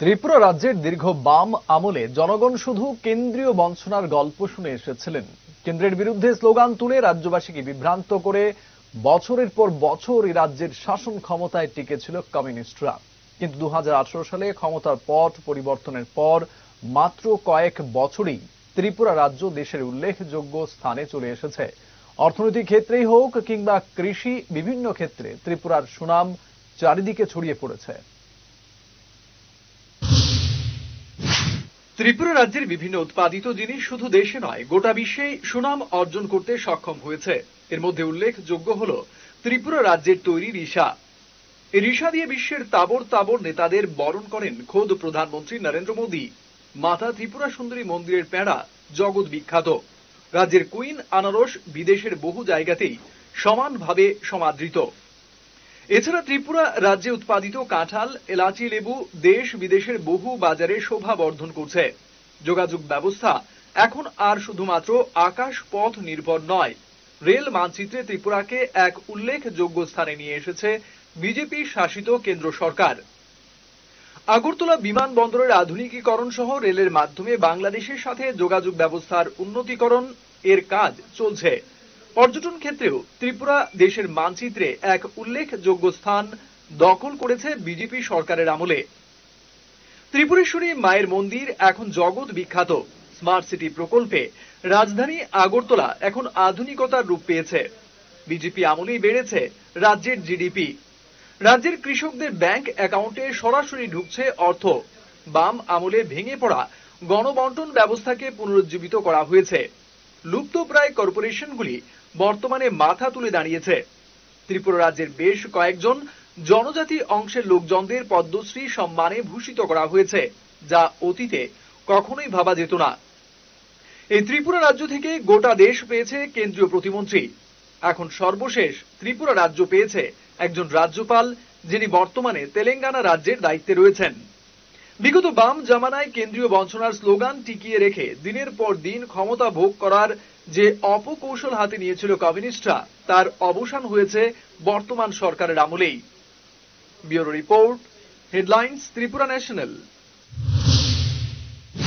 ত্রিপুরা রাজ্যের দীর্ঘ বাম আমলে জনগণ শুধু কেন্দ্রীয় বঞ্চনার গল্প শুনে এসেছিলেন। কেন্দ্রের বিরুদ্ধে স্লোগান তুলে রাজ্যবাসীকে বিভ্রান্ত করে বছরের পর বছর এই রাজ্যের শাসন ক্ষমতায় টিকেছিল কমিউনিস্টরা। কিন্তু দু হাজার আঠেরো সালে ক্ষমতার পথ পরিবর্তনের পর মাত্র কয়েক বছরেই ত্রিপুরা রাজ্য দেশের উল্লেখযোগ্য স্থানে চলে এসেছে। অর্থনৈতিক ক্ষেত্রেই হোক কিংবা কৃষি বিভিন্ন ক্ষেত্রে ত্রিপুরার সুনাম চারিদিকে ছড়িয়ে পড়েছে। ত্রিপুরা রাজ্যের বিভিন্ন উৎপাদিত জিনিস শুধু দেশে নয়, গোটা বিশ্বেই সুনাম অর্জন করতে সক্ষম হয়েছে। এর মধ্যে উল্লেখযোগ্য হল ত্রিপুরা রাজ্যের তৈরি রিসা। এই রিসা দিয়ে বিশ্বের তাবর তাবর নেতাদের বরণ করেন খোদ প্রধানমন্ত্রী নরেন্দ্র মোদী। মাতা ত্রিপুরা সুন্দরী মন্দিরের প্যাঁড়া জগৎ বিখ্যাত। রাজ্যের কুইন আনারস বিদেশের বহু জায়গাতেই সমানভাবে সমাদৃত। এছাড়া ত্রিপুরা রাজ্যে উৎপাদিত কাঁঠাল, এলাচি, লেবু দেশ বিদেশের বহু বাজারে শোভা বর্ধন করছে। যোগাযোগ ব্যবস্থা এখন আর শুধুমাত্র আকাশ পথ নির্ভর নয়। রেল মানচিত্রে ত্রিপুরাকে এক উল্লেখযোগ্য স্থানে নিয়ে এসেছে বিজেপি শাসিত কেন্দ্র সরকার। আগরতলা বিমানবন্দরের আধুনিকীকরণ সহ রেলের মাধ্যমে বাংলাদেশের সাথে যোগাযোগ ব্যবস্থার উন্নতিকরণ এর কাজ চলছে। পর্যটন ক্ষেত্রেও ত্রিপুরা দেশের মানচিত্রে এক উল্লেখযোগ্য স্থান দখল করেছে বিজেপি সরকারের আমলে। ত্রিপুরেশ্বরী মায়ের মন্দির এখন জগৎ বিখ্যাত। স্মার্ট সিটি প্রকল্পে রাজধানী আগরতলা এখন আধুনিকতার রূপ পেয়েছে। বিজেপি আমলেই বেড়েছে রাজ্যের জিডিপি। রাজ্যের কৃষকদের ব্যাংক অ্যাকাউন্টে সরাসরি ঢুকছে অর্থ। বাম আমলে ভেঙে পড়া গণবন্টন ব্যবস্থাকে পুনরুজ্জীবিত করা হয়েছে। লুপ্তপ্রায় কর্পোরেশনগুলি বর্তমানে মাথা তুলে দাঁড়িয়েছে। ত্রিপুরা রাজ্যের বেশ কয়েকজন জনজাতি অংশের লোকজনদের পদ্মশ্রী সম্মানে ভূষিত করা হয়েছে, যা অতীতে কখনোই ভাবা যেত না। এই ত্রিপুরা রাজ্য থেকে গোটা দেশ পেয়েছে কেন্দ্রীয় প্রতিমন্ত্রী। এখন সর্বশেষ ত্রিপুরা রাজ্য পেয়েছে একজন রাজ্যপাল যিনি বর্তমানে তেলেঙ্গানা রাজ্যের দায়িত্বে রয়েছেন। বিগত বাম জামানায় কেন্দ্রীয় বঞ্চনার স্লোগান টিকিয়ে রেখে দিনের পর দিন ক্ষমতা ভোগ করার যে অপকৌশল হাতে নিয়েছিল কমিউনিস্টরা, তার অবসান হয়েছে বর্তমান সরকারের আমলেই। Bureau report, headlines, Tripura national.